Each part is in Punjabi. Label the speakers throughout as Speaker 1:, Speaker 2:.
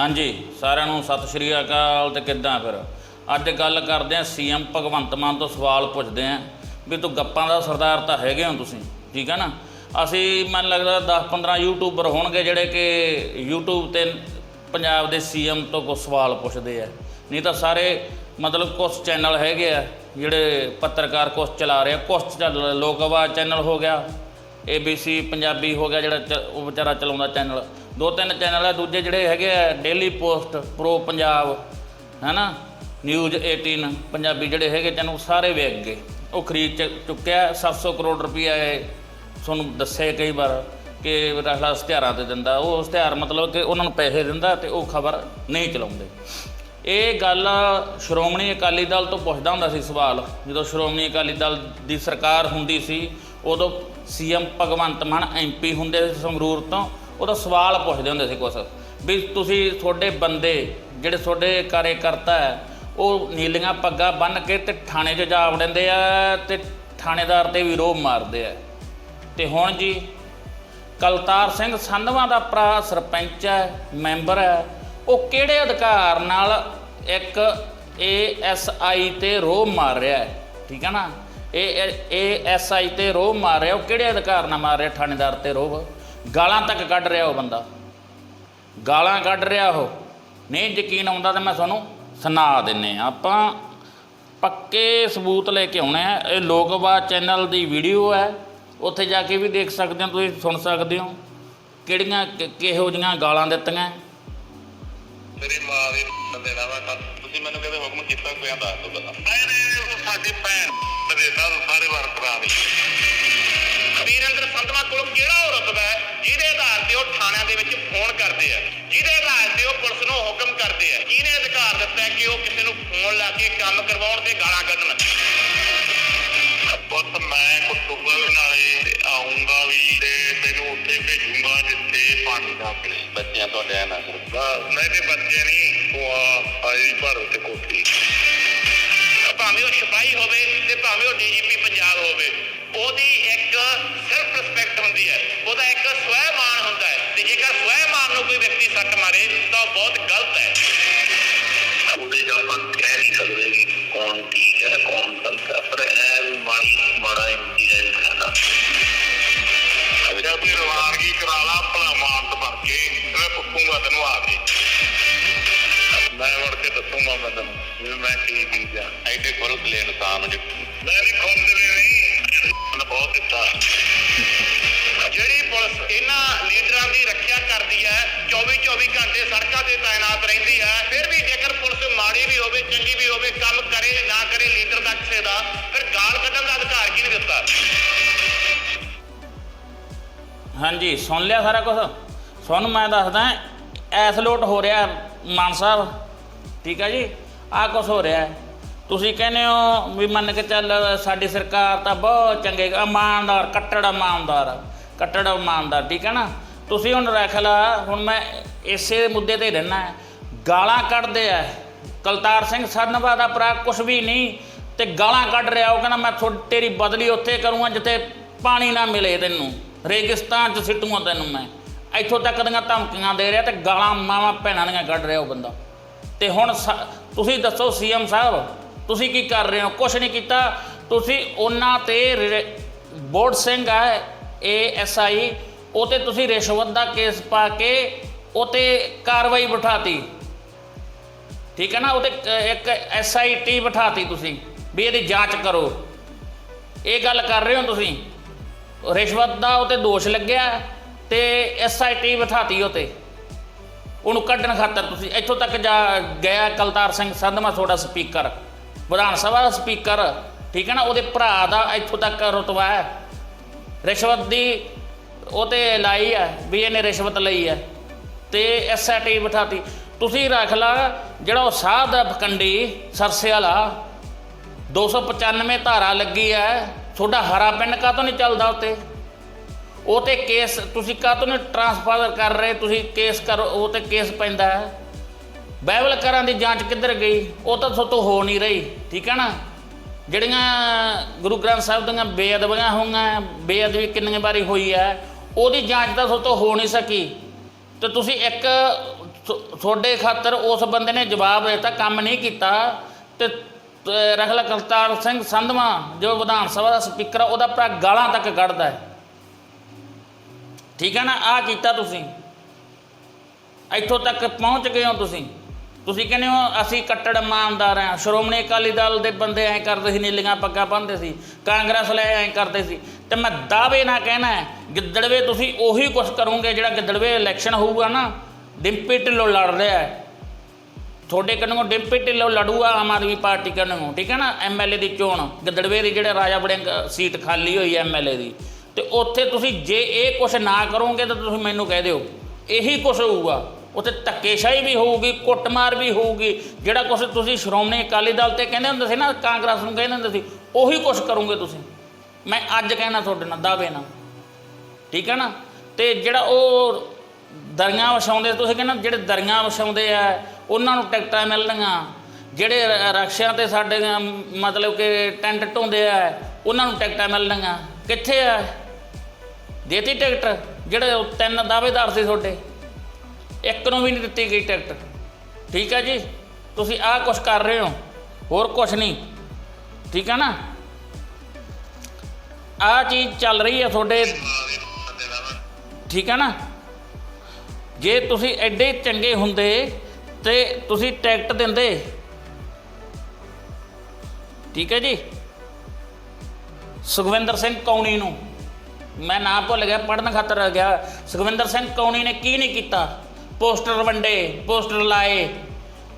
Speaker 1: ਹਾਂਜੀ, ਸਾਰਿਆਂ ਨੂੰ ਸਤਿ ਸ਼੍ਰੀ ਅਕਾਲ ਤੇ ਕਿੱਦਾਂ ਫਿਰ? ਅੱਜ ਗੱਲ ਕਰਦੇ ਆ ਸੀਐਮ ਭਗਵੰਤ ਮਾਨ ਤੋਂ ਸਵਾਲ ਪੁੱਛਦੇ ਆ ਵੀ ਤੂੰ ਗੱਪਾਂ ਦਾ ਸਰਦਾਰ ਤਾਂ ਹੈਗੇ ਹੋ ਤੁਸੀਂ, ਠੀਕ ਹੈ ਨਾ? ਅਸੀਂ ਮੈਨੂੰ ਲੱਗਦਾ 10-15 ਯੂਟਿਊਬਰ ਹੋਣਗੇ ਜਿਹੜੇ ਕਿ YouTube ਤੇ ਪੰਜਾਬ ਦੇ ਸੀਐਮ ਤੋਂ ਕੋਈ ਸਵਾਲ ਪੁੱਛਦੇ ਆ। ਨਹੀਂ ਤਾਂ ਸਾਰੇ ਮਤਲਬ ਕੁਝ ਚੈਨਲ ਹੈਗੇ ਆ, ਜਿਹੜੇ ਪੱਤਰਕਾਰ ਕੁਝ ਚਲਾ ਰਹੇ ਆ ਕੁਝ ਚੱਲ ਲੋਕ ਆਵਾਜ਼ ਚੈਨਲ ਹੋ ਗਿਆ ABC ਪੰਜਾਬੀ ਹੋ ਗਿਆ, ਜਿਹੜਾ ਚ- ਉਹ ਵਿਚਾਰਾ ਚਲਾਉਂਦਾ ਚੈਨਲ। ਦੋ ਤਿੰਨ ਚੈਨਲ ਆ, ਦੂਜੇ ਜਿਹੜੇ ਹੈਗੇ ਆ ਡੇਲੀ ਪੋਸਟ ਪ੍ਰੋ ਪੰਜਾਬ ਹੈਨਾ? ਨਿਊਜ਼ 18 ਪੰਜਾਬੀ ਜਿਹੜੇ ਹੈਗੇ ਚੈਨਲ ਸਾਰੇ ਵੇਖ ਗਏ। ਉਹ ਖਰੀਦ ਚ- ਚੁੱਕਿਆ 700 ਕਰੋੜ ਰੁਪਈਆ ਇਹ ਤੁਹਾਨੂੰ ਦੱਸੇ ਕਈ ਵਾਰ ਕਿ ਰਖਲਾ ਇਸ਼ਤਿਹਾਰਾਂ ਤੇ ਦਿੰਦਾ। ਉਹ ਇਸ਼ਤਿਹਾਰ ਮਤਲਬ ਕਿ ਉਹਨਾਂ ਨੂੰ ਪੈਸੇ ਦਿੰਦਾ ਤੇ ਉਹ ਖਬਰ ਨਹੀਂ ਚਲਾਉਂਦੇ। ਇਹ ਗੱਲ ਸ਼੍ਰੋਮਣੀ ਅਕਾਲੀ ਦਲ ਤੋਂ ਪੁੱਛਦਾ ਹੁੰਦਾ ਸੀ ਸਵਾਲ। ਜਦੋਂ ਸ਼੍ਰੋਮਣੀ ਅਕਾਲੀ ਦਲ ਦੀ ਸਰਕਾਰ ਹੁੰਦੀ ਸੀ, ਉਦੋਂ ਸੀਐਮ ਭਗਵੰਤ ਮਾਨ ਐਮਪੀ ਹੁੰਦੇ ਸੀ ਸੰਗਰੂਰ ਤੋਂ। ਉਦੋਂ ਸਵਾਲ ਪੁੱਛਦੇ ਹੁੰਦੇ ਸੀ ਕੁਛ। ਵੀ ਤੁਸੀਂ ਤੁਹਾਡੇ ਬੰਦੇ, ਜਿਹੜੇ ਤੁਹਾਡੇ ਕਾਰਜਕਰਤਾ ਹੈ, ਉਹ ਨੀਲੀਆਂ ਪੱਗਾਂ ਬੰਨ੍ਹ ਕੇ ਤੇ ਥਾਣੇ 'ਚ ਜਾ ਵੜਦੇ ਆ ਤੇ ਥਾਣੇਦਾਰ ਤੇ ਵੀ ਰੋਹ ਮਾਰਦੇ ਆ। ਤੇ ਹੁਣ ਜੀ, ਕਲਤਾਰ ਸਿੰਘ ਸੰਧਵਾ ਦਾ ਭਰਾ ਸਰਪੰਚ ਹੈ, ਮੈਂਬਰ ਹੈ, ਉਹ ਕਿਹੜੇ ਅਧਿਕਾਰ ਨਾਲ ਇੱਕ ਏਐਸਆਈ ਤੇ ਰੋਹ ਮਾਰ ਰਿਹਾ ਹੈ? ਠੀਕ ਹੈ ਨਾ? ਇਹ ਏਐਸਆਈ ਤੇ ਰੋਹ ਮਾਰ ਰਿਹਾ, ਉਹ ਕਿਹੜੇ ਅਧਿਕਾਰ ਨਾਲ ਮਾਰ ਰਿਹਾ, ਥਾਣੇਦਾਰ ਤੇ ਰੋਹ? ਗਾਲਾਂ ਤੱਕ ਕੱਢ ਰਿਹਾ ਉਹ ਬੰਦਾ। ਗਾਲਾਂ ਕੱਢ ਰਿਹਾ ਉਹ। ਨਹੀਂ ਯਕੀਨ ਆਉਂਦਾ ਤਾਂ ਮੈਂ ਤੁਹਾਨੂੰ ਸੁਣਾ ਦਿੰਨੇ ਆ। ਆਪਾਂ ਪੱਕੇ ਸਬੂਤ ਲੈ ਕੇ ਆਉਣੇ ਆ। ਇਹ ਲੋਕਵਾਦ ਚੈਨਲ ਦੀ ਵੀਡੀਓ ਹੈ। ਉੱਥੇ ਜਾ ਕੇ ਵੀ ਦੇਖ ਸਕਦੇ ਹੋ ਤੁਸੀਂ ਸੁਣ ਸਕਦੇ ਹੋ ਕਿਹੜੀਆਂ ਕਿਹੋ ਜੀਆਂ ਗਾਲਾਂ ਦਿੱਤੀਆਂ?
Speaker 2: ਮੇਰੀ ਮਾਂ ਦੀ ਬੰਦੇ ਦਾ ਵਾ ਤੁਸੀਂ ਮੈਨੂੰ ਕਹਿੰਦੇ ਹੁਕਮ ਕੀਤਾ ਕੋਈ ਦੱਸ ਦੋ ਬਤਾ ਨਹੀਂ ਨਹੀਂ ਉਹ ਸਾਡੀ ਭੈਣ ਦੇ ਨਾਲ ਸਾਰੇ ਵਰਕਰਾਂ ਦੀ ਦੇ ਵਿੱਚ ਫੋਨ ਕਰਦੇ ਆ। ਜਿਹਦੇ ਆਧਾਰ ਤੇ ਉਹ ਪੁਲਿਸ ਨੂੰ ਹੁਕਮ ਕਰਦੇ ਆ। ਕਿਹਨੇ ਅਧਿਕਾਰ ਦਿੱਤਾ ਹੈ ਕਿ ਉਹ ਕਿਸੇ ਨੂੰ ਫੋਨ ਲਾ ਕੇ ਕੰਮ ਕਰਵਾਉਣ ਤੇ ਗਾਲਾਂ ਕੱਢਣ। ਪੁੱਤ ਮੈਂ ਕੁੱਟੂਗਾ ਵੀ ਨਾਲੇ ਆਉਂਗਾ ਵੀ ਤੇ ਤੈਨੂੰ ਉੱਥੇ ਭੇਜੂਗਾ ਜਿੱਥੇ ਪਾਣੀ ਦਾ ਪਿਲੇ ਬੱਚਿਆਂ ਤੋਂ ਡੈ ਨਾ ਨਹੀਂ ਤੇ ਬੱਚੇ ਨਹੀਂ ਉਹ ਆਈ ਭਰ ਤੇ ਕੋਠੀ। ਭਾਵੇਂ ਉਹ ਸਿਪਾਹੀ ਹੋਵੇ ਤੇ ਭਾਵੇਂ ਉਹ ਡੀਜੀਪੀ ਪੰਜਾਬ ਹੋਵੇ ਉਹਦੀ ਇੱਕ ਸੈਲਫ ਰਿਸਪੈਕਟ ਹੁੰਦੀ ਹੈ। ਉਹਦਾ ਇੱਕ ਸਵੈਮਾਨ ਪੁੱਛੂਗਾ ਤੈਨੂੰ ਆ ਕੇ। ਮੈਂ ਵੜ ਕੇ ਦੱਸੂਗਾ ਮੈਂ ਤੈਨੂੰ ਵੀ ਮੈਂ ਕੀ ਚੀਜ਼ ਆ ਐਡੇ ਖੁਰਦ ਲੈ ਇਨਸਾਨ ਜੋ ਮੈਂ ਵੀ ਖੁਰਦ ਲੈ ਨਹੀਂ ਮੈਂ ਬਹੁਤ ਦਿੱਤਾ। ਜਿਹੜੀ ਪੁਲਿਸ ਇਹਨਾਂ ਲੀਡਰਾਂ ਦੀ ਰੱਖਿਆ ਕਰਦੀ ਹੈ 24 24 ਘੰਟੇ ਸੜਕਾਂ ਤੇ ਤਾਇਨਾਤ ਰਹਿੰਦੀ ਹੈ ਫਿਰ ਵੀ ਜੇਕਰ ਪੁਲਿਸ ਮਾੜੀ ਵੀ ਹੋਵੇ ਚੰਗੀ ਵੀ ਹੋਵੇ ਕੰਮ ਕਰੇ ਨਾ ਕਰੇ ਲੀਡਰ ਦਾ ਕਿਸੇ ਦਾ ਫਿਰ ਗਾਲ ਕੱਢਣ ਦਾ ਅਧਿਕਾਰ ਕਿਹਨੇ ਦਿੱਤਾ?
Speaker 1: ਹਾਂਜੀ ਸੁਣ ਲਿਆ ਸਾਰਾ ਕੁਝ ਤੁਹਾਨੂੰ ਮੈਂ ਦੱਸਦਾ ਐਥਲੋਟ ਹੋ ਰਿਹਾ ਮਾਨ ਸਾਹਿਬ। ਠੀਕ ਹੈ ਜੀ? ਆਹ ਕੁਝ ਹੋ ਰਿਹਾ। ਤੁਸੀਂ ਕਹਿੰਦੇ ਹੋ ਵੀ ਮੰਨ ਕੇ ਚੱਲ ਸਾਡੀ ਸਰਕਾਰ ਤਾਂ ਬਹੁਤ ਚੰਗੇ, ਇਮਾਨਦਾਰ, ਕੱਟੜ ਇਮਾਨਦਾਰ ਕੱਟੜ ਇਮਾਨਦਾਰ, ਠੀਕ ਹੈ ਨਾ? ਤੁਸੀਂ ਹੁਣ ਰੱਖ ਲਾ ਹੁਣ ਮੈਂ ਇਸੇ ਮੁੱਦੇ ਤੇ ਰਹਿਣਾ ਗਾਲਾਂ ਕੱਢਦੇ ਆ। ਕਲਤਾਰ ਸਿੰਘ ਸੰਧਵਾ ਦਾ ਭਰਾ ਕੁਝ ਵੀ ਨਹੀਂ, ਤੇ ਗਾਲਾਂ ਕੱਢ ਰਿਹਾ, ਉਹ ਕਹਿੰਦਾ ਮੈਂ ਥੋ- ਤੇਰੀ ਬਦਲੀ ਉੱਥੇ ਕਰੂੰਗਾ ਜਿੱਥੇ ਪਾਣੀ ਨਾ ਮਿਲੇ ਤੈਨੂੰ। ਰੇਗਿਸਤਾਨ 'ਚ ਸਿੱਟੂਆਂ ਤੈਨੂੰ ਮੈਂ। ਇੱਥੋਂ ਤੱਕ ਦੀਆਂ ਧਮਕੀਆਂ ਦੇ ਰਿਹਾ ਤੇ ਗਾਲਾਂ ਮਾਵਾਂ ਭੈਣਾਂ ਦੀਆਂ ਕੱਢ ਰਿਹਾ ਉਹ ਬੰਦਾ। ਤੇ ਹੁਣ ਸ- ਤੁਸੀਂ ਦੱਸੋ ਸੀਐਮ ਸਾਹਿਬ, ਤੁਸੀਂ ਕੀ ਕਰ ਰਹੇ ਹੋ? ਕੁਝ ਨਹੀਂ ਕੀਤਾ। ਤੁਸੀਂ ਉਹਨਾਂ ਤੇ ਰਿ- ਬੋਰਡ ਸਿੰਘ ਹੈ ਏਐਸਆਈ ਉਹ ਤੇ ਤੁਸੀਂ ਰਿਸ਼ਵਤ ਦਾ ਕੇਸ ਪਾ ਕੇ ਉਹ ਤੇ ਕਾਰਵਾਈ ਬਿਠਾਤੀ। ਠੀਕ ਹੈ ਨਾ? ਉਹ ਤੇ ਕ- ਇੱਕ ਐਸਆਈਟੀ ਬਿਠਾਤੀ ਤੁਸੀਂ, ਵੀ ਇਹਦੀ ਜਾਂਚ ਕਰੋ। ਇਹ ਗੱਲ ਕਰ ਰਹੇ ਹੋ ਤੁਸੀਂ? ਰਿਸ਼ਵਤ ਦਾ ਉਹ ਤੇ ਦੋਸ਼ ਲੱਗਿਆ। ਤੇ ਐਸਆਈਟੀ ਬਿਠਾਤੀ ਉਹ ਤੇ ਉਹਨੂੰ ਕੱਢਣ ਖਾਤਰ ਤੁਸੀਂ ਇੱਥੋਂ ਤੱਕ ਜਾ ਗਿਆ ਕਲਤਾਰ ਸਿੰਘ ਸੰਧਮਾ ਤੁਹਾਡਾ ਸਪੀਕਰ, ਵਿਧਾਨ ਸਭਾ ਦਾ ਸਪੀਕਰ, ਠੀਕ ਹੈ ਨਾ? ਉਹਦੇ ਭਰਾ ਦਾ ਇੱਥੋਂ ਤੱਕ ਰੁਤਬਾ ਹੈ। ਰਿਸ਼ਵਤ ਦੀ ਉਹ ਤੇ ਲਾਈ ਹੈ, ਵੀ ਇਹਨੇ ਰਿਸ਼ਵਤ ਲਈ ਹੈ। ਤੇ ਐਸਆਈਟੀ ਬਿਠਾਤੀ। ਤੁਸੀਂ ਰੱਖ ਲਾ, ਜਿਹੜਾ ਉਹ ਸਾਹ ਦਾ ਫਕੰਡੀ ਸਰਸੇ ਵਾਲਾ 295 ਧਾਰਾ ਲੱਗੀ ਹੈ। ਤੁਹਾਡਾ ਹਰਾ ਪਿੰਡ ਕਾਹਤੋਂ ਨਹੀਂ ਚੱਲਦਾ ਉੱਤੇ? ਉਹ ਤੇ ਕੇਸ, ਤੁਸੀਂ ਕਾਹਤੋਂ ਨਹੀਂ ਟਰਾਂਸਫਰ ਕਰ ਰਹੇ? ਤੁਸੀਂ ਕੇਸ ਕਰੋ, ਉਹ ਤੇ ਕੇਸ ਪੈਂਦਾ। ਹੈ ਬਾਈਬਲ ਕਰਾਂ ਦੀ ਜਾਂਚ ਕਿੱਧਰ ਗਈ? ਉਹ ਤਾਂ ਤੋਂ ਹੋ ਨਹੀਂ ਰਹੀ, ਠੀਕ ਹੈ ਨਾ? ਜਿਹੜੀਆਂ ਗੁਰੂ ਗ੍ਰੰਥ ਸਾਹਿਬ ਦੀਆਂ ਬੇਅਦਬੀਆਂ ਹੋਈਆਂ, ਬੇਅਦਬੀ ਕਿੰਨੀਆਂ ਵਾਰੀ ਹੋਈ ਹੈ, ਉਹਦੀ ਜਾਂਚ ਤਾਂ ਤੋਂ ਹੋ ਨਹੀਂ ਸਕੀ। ਤੇ ਤੁਸੀਂ ਇੱਕ ਤੁਹਾਡੇ ਖਾਤਰ ਉਸ ਬੰਦੇ ਨੇ ਜਵਾਬ ਦਿੱਤਾ, ਕੰਮ ਨਹੀਂ ਕੀਤਾ। ਤੇ ਰਖਲਾ ਕਰਤਾਰ ਸਿੰਘ ਸੰਧਵਾ, ਜੋ ਵਿਧਾਨ ਸਭਾ ਦਾ ਸਪੀਕਰ ਉਹਦਾ ਭਰਾ ਗਾਲਾਂ ਤੱਕ ਕੱਢਦਾ ਹੈ। ਠੀਕ ਹੈ ਨਾ? ਆ ਕੀਤਾ ਤੁਸੀਂ। ਇੱਥੋਂ ਤੱਕ ਪਹੁੰਚ ਗਏ ਹੋ ਤੁਸੀਂ। ਤੁਸੀਂ ਕਹਿੰਦੇ ਹੋ, ਅਸੀਂ ਕੱਟੜ ਇਮਾਨਦਾਰ ਆ ਸ਼੍ਰੋਮਣੀ ਅਕਾਲੀ ਦਲ ਦੇ ਬੰਦੇ ਐਂ ਕਰਦੇ ਸੀ, ਨੀਲੀਆਂ ਪੱਗਾਂ ਬੰਨ੍ਹਦੇ ਸੀ। ਕਾਂਗਰਸ ਲੈ ਐਂ ਕਰਦੇ ਸੀ। ਤੇ ਮੈਂ ਦਾਅਵੇ ਨਾਲ ਕਹਿਣਾ ਗਿੱਦੜਵੇ, ਤੁਸੀਂ ਉਹੀ ਕੁਝ ਕਰੋਗੇ ਜਿਹੜਾ ਗਿੱਦੜਵੇ ਇਲੈਕਸ਼ਨ ਹੋਊਗਾ ਨਾ? ਡਿੰਪੀ ਢਿੱਲੋਂ ਲੜ ਰਿਹਾ ਹੈ। ਤੁਹਾਡੇ ਕੰਨੋਂ ਡਿੰਪੀ ਢਿੱਲੋਂ ਲੜੂਗਾ ਆਮ ਆਦਮੀ ਪਾਰਟੀ ਕੰਨੋਂ। ਠੀਕ ਹੈ ਨਾ? ਐਮਐਲਏ ਦੀ ਚੋਣ। ਗਿੱਦੜਵੇ ਦੀ ਜਿਹੜੇ ਰਾਜਾ ਬੜਿੰਗ ਸੀਟ ਖਾਲੀ ਹੋਈ ਹੈ ਐਮਐਲਏ ਦੀ। ਤੇ ਉੱਥੇ ਤੁਸੀਂ ਜੇ ਇਹ ਕੁਝ ਨਾ ਕਰੋਗੇ ਤਾਂ ਤੁਸੀਂ ਮੈਨੂੰ ਕਹਿ ਦਿਓ। ਇਹੀ ਕੁਝ ਹੋਊਗਾ। ਉੱਥੇ ਧੱਕੇਸ਼ਾਹੀ ਵੀ ਹੋਊਗੀ, ਕੁੱਟਮਾਰ ਵੀ ਹੋਊਗੀ। ਜਿਹੜਾ ਕੁਝ ਤੁਸੀਂ ਸ਼੍ਰੋਮਣੀ ਅਕਾਲੀ ਦਲ ਤੇ ਕਹਿੰਦੇ ਹੁੰਦੇ ਸੀ ਨਾ, ਕਾਂਗਰਸ ਨੂੰ ਕਹਿੰਦੇ ਹੁੰਦੇ ਸੀ, ਉਹੀ ਕੁਝ ਕਰੋਗੇ ਤੁਸੀਂ। ਮੈਂ ਅੱਜ ਕਹਿਣਾ ਤੁਹਾਡੇ ਨਾਲ, ਦਾਅਵੇ ਨਾਲ। ਠੀਕ ਹੈ ਨਾ? ਤੇ ਜਿਹੜਾ ਉਹ ਦਰੀਆਂ ਵਿਛਾਉਂਦੇ, ਤੁਸੀਂ ਕਹਿੰਦੇ ਜਿਹੜੇ ਦਰੀਆਂ ਵਿਛਾਉਂਦੇ ਆ, ਉਹਨਾਂ ਨੂੰ ਟਿਕਟਾਂ ਮਿਲਣਗੀਆਂ ਜਿਹੜੇ ਰਕਸ਼ਿਆਂ ਤੇ ਸਾਡੇ ਮਤਲਬ ਕਿ ਟੈਂਟ ਢੋਂਦੇ ਆ, ਉਹਨਾਂ ਨੂੰ ਟਿਕਟਾਂ ਮਿਲਣਗੀਆਂ ਕਿੱਥੇ ਆ? ਦੇਤੀ ਟਿਕਟ, ਜਿਹੜੇ ਉਹ ਤਿੰਨ ਦਾਅਵੇਦਾਰ ਸੀ ਤੁਹਾਡੇ। ਇੱਕ ਨੂੰ ਵੀ ਨਹੀਂ ਦਿੱਤੀ ਗਈ ਟਿਕਟ। ਠੀਕ ਹੈ ਜੀ? ਤੁਸੀਂ ਆਹ ਕੁਛ ਕਰ ਰਹੇ ਹੋ, ਹੋਰ ਕੁਛ ਨਹੀਂ। ਠੀਕ ਹੈ ਨਾ? ਆਹ ਚੀਜ਼ ਚੱਲ ਰਹੀ ਹੈ ਤੁਹਾਡੇ। ਠੀਕ ਹੈ ਨਾ? ਜੇ ਤੁਸੀਂ ਐਡੇ ਚੰਗੇ ਹੁੰਦੇ ਤੇ ਤੁਸੀਂ ਟਿਕਟ ਦਿੰਦੇ। ਠੀਕ ਹੈ ਜੀ? ਸੁਖਵਿੰਦਰ ਸਿੰਘ ਕੌਣੀ ਨੂੰ। ਮੈਂ ਨਾਂ ਭੁੱਲ ਗਿਆ ਪੜਨ ਖਾਤਰ ਗਿਆ। ਸੁਖਵਿੰਦਰ ਸਿੰਘ ਕੌਣੀ ਨੇ ਕੀ ਨਹੀਂ ਕੀਤਾ? ਪੋਸਟਰ ਵੰਡੇ, ਪੋਸਟਰ ਲਾਏ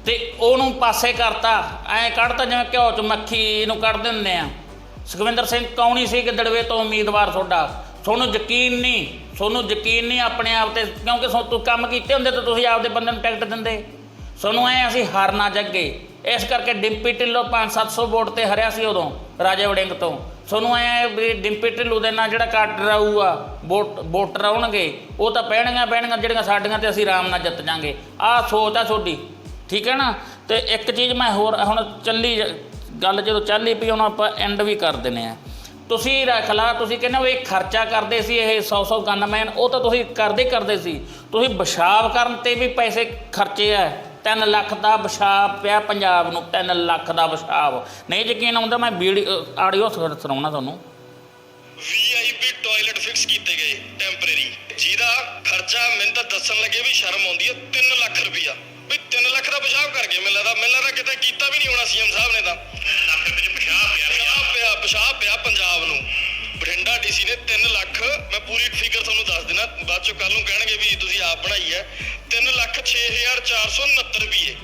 Speaker 1: ਤੇ ਉਹਨੂੰ ਪਾਸੇ ਕਰਤਾ। ਐਂ ਕੱਢਤਾ ਜਿਵੇਂ ਘਿਓ ਚ ਮੱਖੀ ਨੂੰ ਕੱਢ ਦਿੰਦੇ ਆ। ਸੁਖਵਿੰਦਰ ਸਿੰਘ ਕੌਣੀ ਸੀ ਗਿੱਦੜਵੇ ਤੋਂ ਉਮੀਦਵਾਰ ਤੁਹਾਡਾ? ਤੁਹਾਨੂੰ ਯਕੀਨ ਨਹੀਂ, ਤੁਹਾਨੂੰ ਯਕੀਨ ਨਹੀਂ ਆਪਣੇ ਆਪ ਤੇ, ਕਿਉਂਕਿ ਸੋ ਤੂੰ ਕੰਮ ਕੀਤੇ ਹੁੰਦੇ ਤਾਂ ਤੁਸੀਂ ਆਪਦੇ ਬੰਦੇ ਨੂੰ ਟਿਕਟ ਦਿੰਦੇ। ਤੁਹਾਨੂੰ ਐ ਅਸੀਂ ਹਾਰ ਨਾ ਜੱਗੇ ਇਸ ਕਰਕੇ ਡਿੰਪੀ ਢਿੱਲੋਂ 5-700 ਵੋਟ ਤੇ ਹਰਿਆ ਸੀ ਉਦੋਂ, ਰਾਜੇ ਵੜਿੰਗ ਤੋਂ। ਤੁਹਾਨੂੰ ਐ ਵੀ ਡਿੰਪੀ ਢਿੱਲੋਂ ਦੇ ਨਾਲ ਜਿਹੜਾ ਕੱਟ ਰਹੂਗਾ ਵੋਟ ਵੋਟਰ ਆਉਣਗੇ ਉਹ ਤਾਂ ਪੈਣਗੀਆਂ ਪੈਣਗੀਆਂ, ਜਿਹੜੀਆਂ ਸਾਡੀਆਂ ਤੇ ਅਸੀਂ ਆਰਾਮ ਨਾਲ ਜਿੱਤ ਜਾਾਂਗੇ। ਆਹ ਸੋਚ ਆ ਤੁਹਾਡੀ, ਠੀਕ ਹੈ ਨਾ? ਤੇ ਇੱਕ ਚੀਜ਼ ਮੈਂ ਹੋਰ, ਹੁਣ ਚੱਲੀ ਗੱਲ ਜਦੋਂ ਚੱਲੀ ਪਈ, ਹੁਣ ਆਪਾਂ ਐਂਡ ਵੀ ਕਰ ਦਿੰਨੇ ਆ ਤੁਸੀਂ ਰੱਖ ਲਾ, ਤੁਸੀਂ ਕਹਿੰਦੇ ਹੋ ਇਹ ਖਰਚਾ ਕਰਦੇ ਸੀ ਇਹ 100 100 ਗਨਮੈਨ, ਉਹ ਤਾਂ ਤੁਸੀਂ ਕਰਦੇ ਹੀ ਕਰਦੇ ਸੀ। ਤੁਸੀਂ ਪਿਸ਼ਾਬ ਕਰਨ ਤੇ ਵੀ ਪੈਸੇ ਖਰਚੇ ਆ। 3 ਲੱਖ ਦਾ ਪਿਸ਼ਾਬ ਪਿਆ ਪੰਜਾਬ ਨੂੰ 3 ਲੱਖ ਦਾ ਪਿਸ਼ਾਬ। ਨਹੀਂ ਯਕੀਨ ਆਉਂਦਾ ਮੈਂ ਵੀਡੀਓ ਆਡੀਓ ਸੁਣਾਉਣਾ ਤੁਹਾਨੂੰ।
Speaker 3: ਵੀਆਈਪੀ ਟਾਇਲਟ ਫਿਕਸ ਕੀਤੇ ਗਏ ਟੈਂਪਰੇਰੀ ਜਿਹਦਾ ਖਰਚਾ ਮੈਨੂੰ ਤਾਂ ਦੱਸਣ ਲੱਗੇ ਵੀ ਸ਼ਰਮ ਆਉਂਦੀ ਹੈ 3 ਲੱਖ ਰੁਪਇਆ। ਵੀ 3 ਲੱਖ ਦਾ ਪਿਸ਼ਾਬ ਕਰ ਗਏ ਮੈਨੂੰ ਲੱਗਦਾ ਮੈਨੂੰ ਲੱਗਦਾ ਕਿਤੇ ਕੀਤਾ ਵੀ ਨਹੀਂ ਹੋਣਾ ਸੀਐਮ ਸਾਹਿਬ ਨੇ ਤਾਂ।
Speaker 2: ਲੱਖ ਵਿੱਚ ਪਿਸ਼ਾਬ ਪਿਆ
Speaker 3: ਪਿਸ਼ਾਬ ਪਿਆ ਪਿਸ਼ਾਬ ਪਿਆ ਪੰਜਾਬ ਨੂੰ। ਬਠਿੰਡਾ ਡੀਸੀ ਨੇ 3 ਲੱਖ ਮੈਂ ਪੂਰੀ ਫਿਗਰ ਤੁਹਾਨੂੰ ਦੱਸ ਦੇਣਾ ਬਾਅਦ ਚੋਂ ਕੱਲ ਨੂੰ ਕਹਿਣਗੇ ਵੀ ਤੁਸੀਂ ਆਪ ਬਣਾਈ ਹੈ। 3 ਲੱਖ 6469 ਰੁਪਏ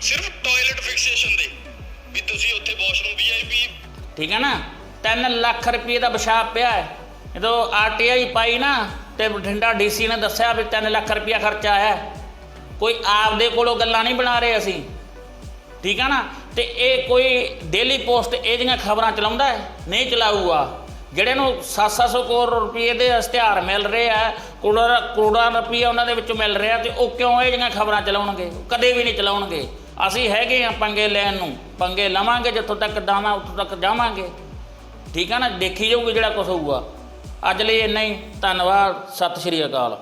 Speaker 3: ਸਿਰਫ ਟਾਇਲਟ ਫਿਕਸੇਸ਼ਨ ਦੇ। ਵੀ ਤੁਸੀਂ ਉੱਥੇ ਵਾਸ਼ਰੂਮ ਵੀਆਈਪੀ
Speaker 1: ਠੀਕ ਹੈ ਨਾ? 3 ਲੱਖ ਰੁਪਏ ਦਾ ਪਿਸ਼ਾਬ ਪਿਆ ਹੈ। ਜਦੋਂ ਆਰਟੀਆਈ ਪਾਈ ਨਾ, ਤੇ ਬਠਿੰਡਾ ਡੀਸੀ ਨੇ ਦੱਸਿਆ ਵੀ 3 ਲੱਖ ਰੁਪਇਆ ਖਰਚਾ ਆਇਆ। ਹੈ। ਕੋਈ ਆਪਦੇ ਕੋਲੋਂ ਗੱਲਾਂ ਨਹੀਂ ਬਣਾ ਰਹੇ ਅਸੀਂ। ਠੀਕ ਹੈ ਨਾ? ਤੇ ਇਹ ਕੋਈ ਡੇਲੀ ਪੋਸਟ ਇਹ ਜਿਹੀਆਂ ਖਬਰਾਂ ਚਲਾਉਂਦਾ ਹੈ? ਨਹੀਂ ਚਲਾਊਗਾ। ਜਿਹੜੇ ਨੂੰ 700 ਕਰੋੜ ਰੁਪਏ ਦੇ ਇਸ਼ਤਿਹਾਰ ਮਿਲ ਰਹੇ ਆ, ਕਰੋੜਾਂ ਕਰੋੜਾਂ ਰੁਪਏ ਉਹਨਾਂ ਦੇ ਵਿੱਚੋਂ ਮਿਲ ਰਿਹਾ ਤੇ ਉਹ ਕਿਉਂ ਇਹ ਜਿਹੀਆਂ ਖਬਰਾਂ ਚਲਾਉਣਗੇ? ਕਦੇ ਵੀ ਨਹੀਂ ਚਲਾਉਣਗੇ। ਅਸੀਂ ਹੈਗੇ ਆ ਪੰਗੇ ਲੈਣ ਨੂੰ, ਪੰਗੇ ਲਵਾਂਗੇ ਜਿੱਥੋਂ ਤੱਕ ਦਾਵਾਂ, ਉੱਥੋਂ ਤੱਕ ਜਾਵਾਂਗੇ। ਠੀਕ ਹੈ ਨਾ? ਦੇਖੀ ਜਾਊਗੀ ਜਿਹੜਾ ਕੁਝ ਹੋਊਗਾ। ਅੱਜ ਲਈ ਇੰਨਾ ਹੀ। ਧੰਨਵਾਦ। ਸਤਿ ਸ਼੍ਰੀ ਅਕਾਲ।